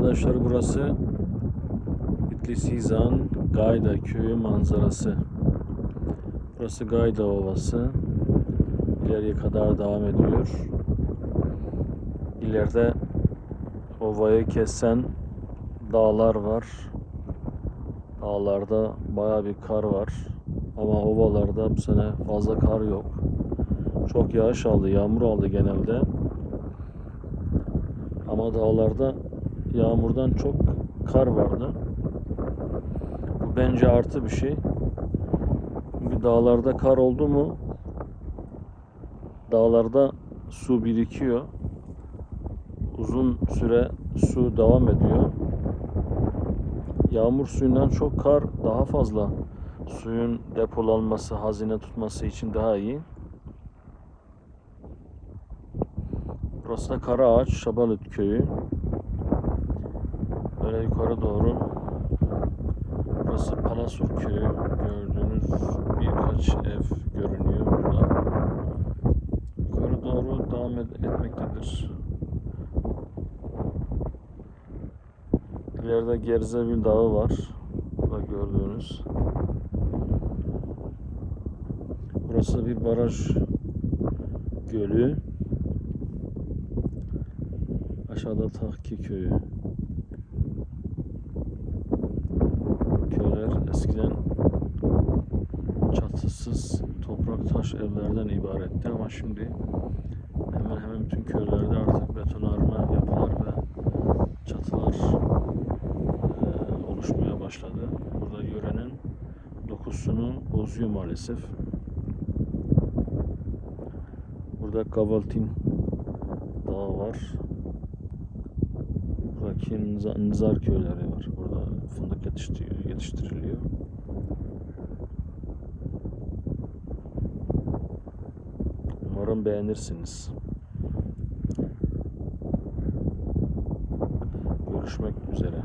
arkadaşlar burası Bitlis Hizan Gayda köyü manzarası. Burası Gayda Ovası. İleriye kadar devam ediyor. İleride ovayı kesen dağlar var. Dağlarda baya bir kar var. Ama ovalarda bu sene fazla kar yok. Çok yağış aldı, yağmur aldı genelde. Ama dağlarda yağmurdan çok kar vardı. Bu bence artı bir şey. Çünkü dağlarda kar oldu mu dağlarda su birikiyor. Uzun süre su devam ediyor. Yağmur suyundan çok kar daha fazla suyun depolanması, hazine tutması için daha iyi. Burası da Karaağaç, Şabalıt köyü. Böyle yukarı doğru. Burası Palasur köyü. Gördüğünüz birkaç ev görünüyor burada. Yukarı doğru devam ed- etmektedir. İleride Gerzevil Dağı var. Burada gördüğünüz. Burası bir baraj gölü. Aşağıda Tahki köyü. Eskiden çatısız toprak taş evlerden ibaretti ama şimdi hemen hemen bütün köylerde artık betonarme yapılar ve çatılar eee, oluşmaya başladı. Burada yörenin dokusunu bozuyor maalesef. Burada Kavaltin Dağı var. Nza- Nizar köyleri var. Burada fındık yetiştiriyor, yetiştiriliyor. Umarım beğenirsiniz. Görüşmek üzere.